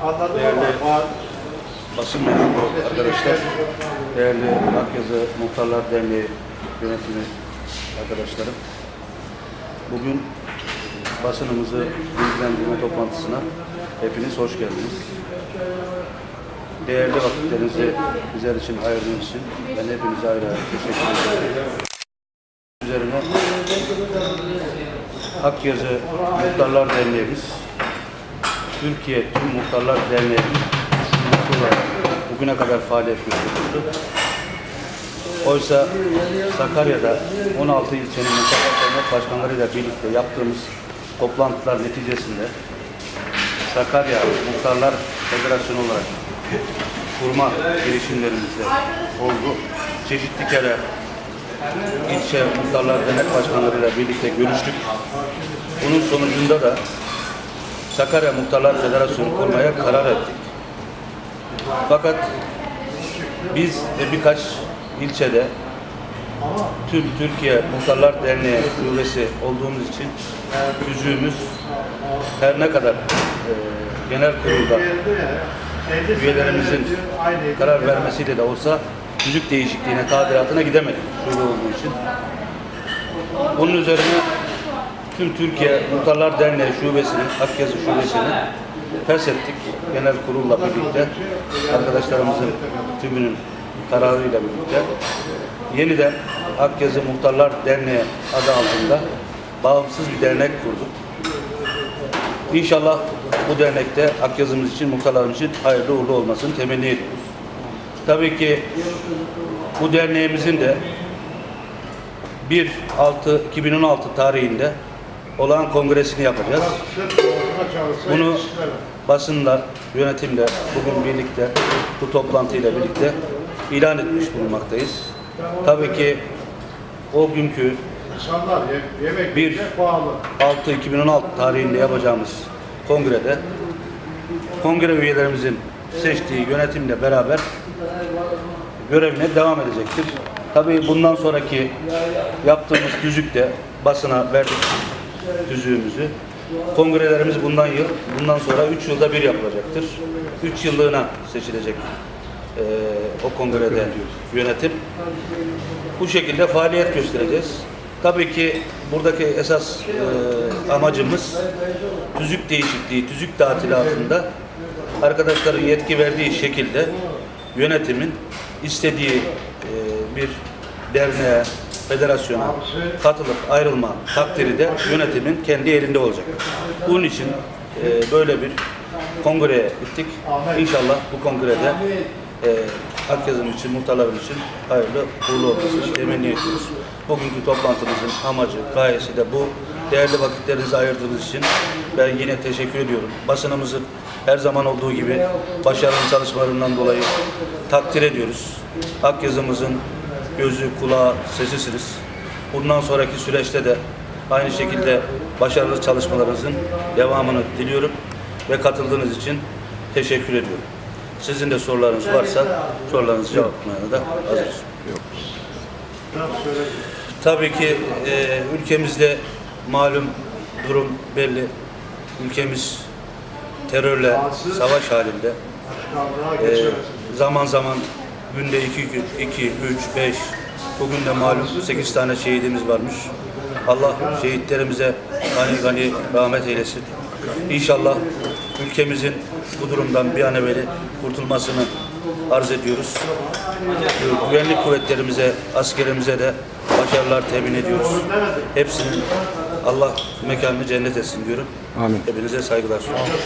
değerli basın mensubu arkadaşlar, değerli Akyazı Muhtarlar Derneği yönetimi arkadaşlarım. Bugün basınımızı bilgilendirme toplantısına hepiniz hoş geldiniz. Değerli vakitlerinizi bizler için ayırdığınız için ben hepinize ayrı ayrı teşekkür ederim. Üzerine Akyazı Muhtarlar Derneğimiz Türkiye Tüm Muhtarlar Derneği'nin olarak bugüne kadar faaliyet gösteriyordu. Oysa Sakarya'da 16 ilçenin muhtarlar dernek başkanlarıyla birlikte yaptığımız toplantılar neticesinde Sakarya Muhtarlar Federasyonu olarak kurma girişimlerimizde oldu. Çeşitli kere ilçe muhtarlar dernek başkanlarıyla birlikte görüştük. Bunun sonucunda da Sakarya Muhtarlar Federasyonu kurmaya karar ettik. Fakat biz ve birkaç ilçede tüm Türkiye Muhtarlar Derneği üyesi olduğumuz için tüzüğümüz her ne kadar e, genel kurulda üyelerimizin karar vermesiyle de olsa tüzük değişikliğine, tadilatına gidemedik şube olduğu için. Bunun üzerine tüm Türkiye Muhtarlar Derneği Şubesi'nin, Akyazı Şubesi'ni feshettik. Genel kurulla birlikte, arkadaşlarımızın tümünün kararıyla birlikte yeniden Akyazı Muhtarlar Derneği adı altında bağımsız bir dernek kurduk. İnşallah bu dernekte Akyazımız için, muhtarlarımız için hayırlı uğurlu olmasını temenni ediyoruz. Tabii ki bu derneğimizin de 1-6-2016 tarihinde olağan kongresini yapacağız. Bunu basınla, yönetimle bugün birlikte bu toplantıyla birlikte ilan etmiş bulunmaktayız. Tabii ki o günkü Bir- yiyecek pahalı. 6-2016 tarihinde yapacağımız kongrede kongre üyelerimizin seçtiği yönetimle beraber görevine devam edecektir. Tabii bundan sonraki yaptığımız tüzükte basına verdik tüzüğümüzü. Kongrelerimiz bundan yıl, bundan sonra 3 yılda bir yapılacaktır. 3 yıllığına seçilecek eee, o kongrede yönetim. Bu şekilde faaliyet göstereceğiz. Tabii ki buradaki esas eee, amacımız tüzük değişikliği, tüzük tatilatında arkadaşların yetki verdiği şekilde yönetimin istediği eee, bir derneğe, federasyona katılıp ayrılma takdiri de yönetimin kendi elinde olacak. Bunun için eee, böyle bir kongreye gittik. İnşallah bu kongrede eee Akyazım için, muhtarlarım için hayırlı uğurlu olmasını temenni ediyoruz. Bugünkü toplantımızın amacı, gayesi de bu. Değerli vakitlerinizi ayırdığınız için ben yine teşekkür ediyorum. Basınımızın her zaman olduğu gibi başarılı çalışmalarından dolayı takdir ediyoruz. Akyazımızın gözü, kulağı, sesisiniz. Bundan sonraki süreçte de aynı şekilde başarılı çalışmalarınızın devamını diliyorum ve katıldığınız için teşekkür ediyorum. Sizin de sorularınız varsa sorularınızı cevaplamaya da hazırız. Tabii ki e, ülkemizde malum durum belli. Ülkemiz terörle savaş halinde. Geçemezsiniz. zaman zaman günde iki, iki, üç, beş, bugün de malum sekiz tane şehidimiz varmış. Allah şehitlerimize gani gani rahmet eylesin. İnşallah ülkemizin bu durumdan bir an evveli kurtulmasını arz ediyoruz. Güvenlik kuvvetlerimize, askerimize de başarılar temin ediyoruz. Hepsinin Allah mekanını cennet etsin diyorum. Amin. Hepinize saygılar sunuyorum.